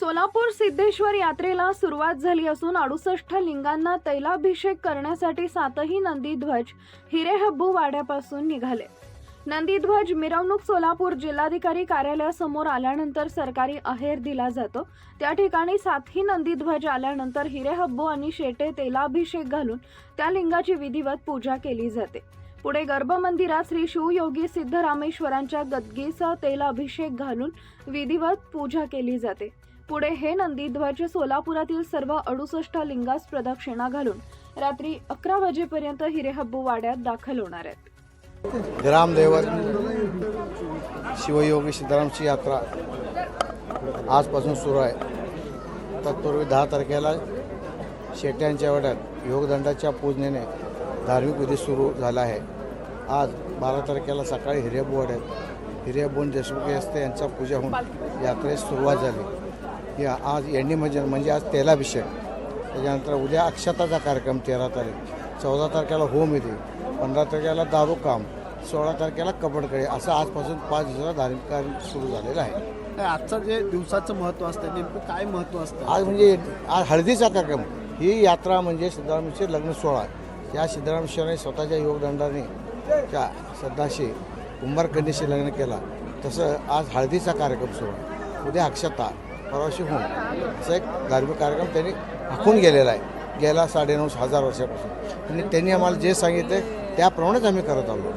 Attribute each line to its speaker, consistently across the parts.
Speaker 1: सोलापूर सिद्धेश्वर यात्रेला सुरुवात झाली असून अडुसष्ट लिंगांना तैलाभिषेक करण्यासाठी सातही नंदीध्वज हिरेहब्बू वाड्यापासून निघाले. नंदीध्वज मिरवणूक सोलापूर जिल्हाधिकारी कार्यालयासमोर आल्यानंतर सरकारी अहेर दिला जातो. त्या ठिकाणी सातही नंदीध्वज आल्यानंतर हिरेहब्बू आणि शेटे तेलाभिषेक घालून त्या लिंगाची विधिवत पूजा केली जाते. पुढे गर्भमंदिरात श्री शिवयोगी सिद्धरामेश्वरांच्या गद्गीचा तेलाभिषेक घालून विधिवत पूजा केली जाते. पुढे हे नंदीध्वज सोलापुरातील सर्व अडुसष्ट लिंगास प्रदक्षिणा घालून रात्री अकरा वाजेपर्यंत हिरेहब्बू वाड्यात दाखल होणार आहेत.
Speaker 2: ग्रामदैवत शिवयोगी सिद्धरामची यात्रा आजपासून सुरू आहे. तत्पूर्वी दहा तारखेला शेट्यांच्या वाड्यात योगदंडाच्या पूजनेने धार्मिक विधी सुरू झाला आहे. आज बारा तारखेला सकाळी हिरेबू वाड्यात हिरेबून देशमुख असते यांचा पूजा होऊन यात्रेस सुरुवात झाली. या आज एंडी म्हणजे म्हणजे आज तेलाभिषेक त्याच्यानंतर उद्या अक्षताचा कार्यक्रम तेरा तारीख. चौदा तारखेला होम येते. पंधरा तारखेला दारू काम. सोळा तारखेला कबडकडे असं आजपासून पाच दिवसाला धार्मिक कार्य सुरू झालेलं आहे.
Speaker 3: आजचं जे दिवसाचं महत्त्व असतं नेमकं काय महत्त्व असतं?
Speaker 2: आज म्हणजे आज हळदीचा कार्यक्रम. ही यात्रा म्हणजे सिद्धरामेश्वर लग्न सोहळा. या सिद्धरामेश्वराने स्वतःच्या योगदंडाने त्या श्रद्धाशी कुंभारकन्येशी लग्न केला. तसं आज हळदीचा कार्यक्रम सुरू आहे. उद्या अक्षता. परवाशी होऊन. असा एक धार्मिक कार्यक्रम त्यांनी आखून गेलेला आहे. गेल्या साडेनऊ हजार वर्षापासून. आणि त्यांनी आम्हाला जे सांगितले त्याप्रमाणेच आम्ही करत आलो.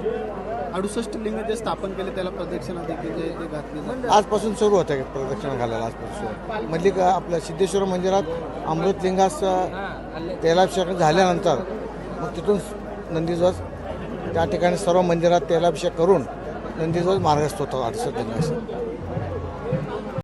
Speaker 3: अडुसष्ट लिंग जे स्थापन केले त्याला प्रदक्षिणा देखील जे जे घातली जाते
Speaker 2: आजपासून सुरू होतं प्रदक्षिणा घालायला आजपासून सुरू. मधली का आपल्या सिद्धेश्वर मंदिरात अमृतलिंगास तेलाभिषेक झाल्यानंतर मग तिथून नंदीध्वज त्या ठिकाणी सर्व मंदिरात तेलाभिषेक करून नंदीध्वज मार्गस्थ होतात अडसष्ट लिंगास.